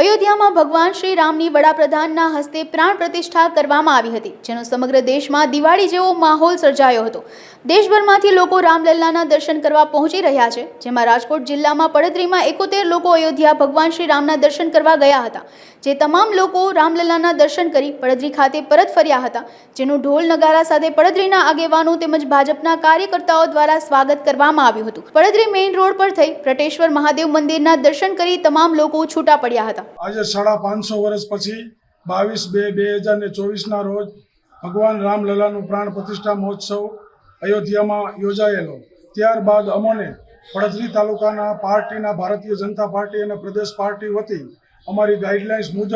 અયોધ્યામાં ભગવાન શ્રી રામની વડાપ્રધાનના હસ્તે પ્રાણ પ્રતિષ્ઠા કરવામાં આવી હતી, જેનો સમગ્ર દેશમાં દિવાળી જેવો માહોલ સર્જાયો હતો. દેશભરમાંથી લોકો રામલલ્લાના દર્શન કરવા પહોંચી રહ્યા છે, જેમાં રાજકોટ જિલ્લામાં પડદરીમાં એકોતેર લોકો અયોધ્યા ભગવાન શ્રી રામના દર્શન કરવા ગયા હતા, જે તમામ લોકો રામલલ્લાના દર્શન કરી પડદરી ખાતે પરત ફર્યા હતા, જેનું ઢોલ નગારા સાથે પડદરીના આગેવાનો તેમજ ભાજપના કાર્યકર્તાઓ દ્વારા સ્વાગત કરવામાં આવ્યું હતું. પડદરી મેઇન રોડ પર થઈ પ્રટેશ્વર મહાદેવ મંદિરના દર્શન કરી તમામ લોકો છૂટા પડ્યા હતા. આજે સાડા પાંચસો વર્ષ પછી બાવીસ બે બે હજાર ને ચોવીસના રોજ ભગવાન રામલલાનું પ્રાણ પ્રતિષ્ઠા મહોત્સવ અયોધ્યામાં યોજાયેલો. ત્યારબાદ અમોને પડધરી તાલુકાના પાર્ટીના ભારતીય જનતા પાર્ટી અને પ્રદેશ પાર્ટી વતી અમારી ગાઈડલાઇન્સ મુજબ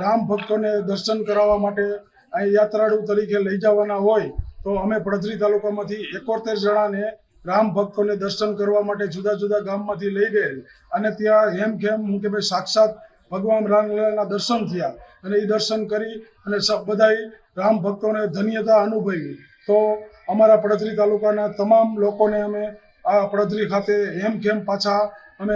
રામ ભક્તોને દર્શન કરાવવા માટે અહીં યાત્રાળુ તરીકે લઈ જવાના હોય તો અમે પડધરી તાલુકામાંથી એકોતેર જણાને રામ ભક્તોને દર્શન કરવા માટે જુદા જુદા ગામમાંથી લઈ ગયેલ. અને ત્યાં હેમખેમ હું કે ભાઈ સાક્ષાત ભગવાન રામલલાના દર્શન થયા. અને એ દર્શન કરી અને બધાએ રામ ભક્તોને ધન્યતા અનુભવી. તો અમારા પડધરી તાલુકાના તમામ લોકોને અમે આ પડધરી ખાતે હેમખેમ પાછા અમે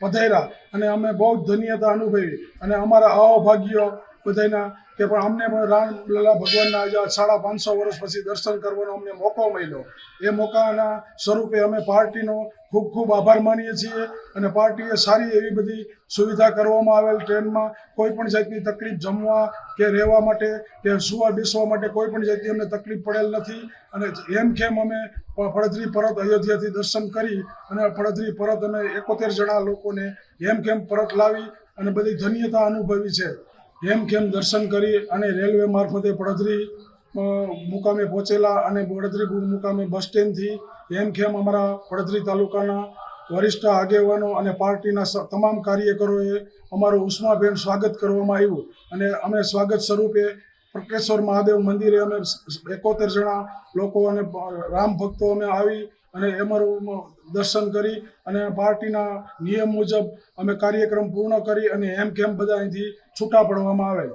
પધેરા અને અમે બહુ જ ધન્યતા અનુભવી. અને અમારા અહોભાગ્યો બધાના કે પણ અમને પણ રામલલા ભગવાનના આજે સાડા પાંચસો વર્ષ પછી દર્શન કરવાનો અમને મોકો મળ્યો. એ મોકાના સ્વરૂપે અમે પાર્ટીનો ખૂબ ખૂબ આભાર માનીએ છીએ અને પાર્ટીએ સારી એવી બધી સુવિધા કરવામાં આવેલ ટ્રેનમાં કોઈ પણ જાતની તકલીફ જમવા કે રહેવા માટે કે સુવા બેસવા માટે કોઈ પણ જાતની અમને તકલીફ પડેલ નથી અને એમ કેમ અમે પડધરી પરત અયોધ્યાથી દર્શન કરી અને પડધરી પરત અમે એકોતેર જણા લોકોને એમ કેમ પરત લાવી અને બધી ધન્યતા અનુભવી છે. એમ ખેમ દર્શન કરી અને રેલવે મારફતે પડધરી મુકામે પહોંચેલા અને પડધરી મુકામે બસ સ્ટેન્ડથી હેમખેમ અમારા પડધરી તાલુકાના વરિષ્ઠ આગેવાનો અને પાર્ટીના તમામ કાર્યકરોએ અમારું ઉષ્માભેર સ્વાગત કરવામાં આવ્યું અને અમે સ્વાગત સ્વરૂપે પ્રકેશ્વર મહાદેવ મંદિરે અમે એકોતેર જણા લોકો અને રામ ભક્તો અમે આવી અને એમાં દર્શન કરી અને પાર્ટીના નિયમ મુજબ અમે કાર્યક્રમ પૂર્ણ કરી અને એમ કેમ બધા અહીંથી છૂટા પડવામાં આવે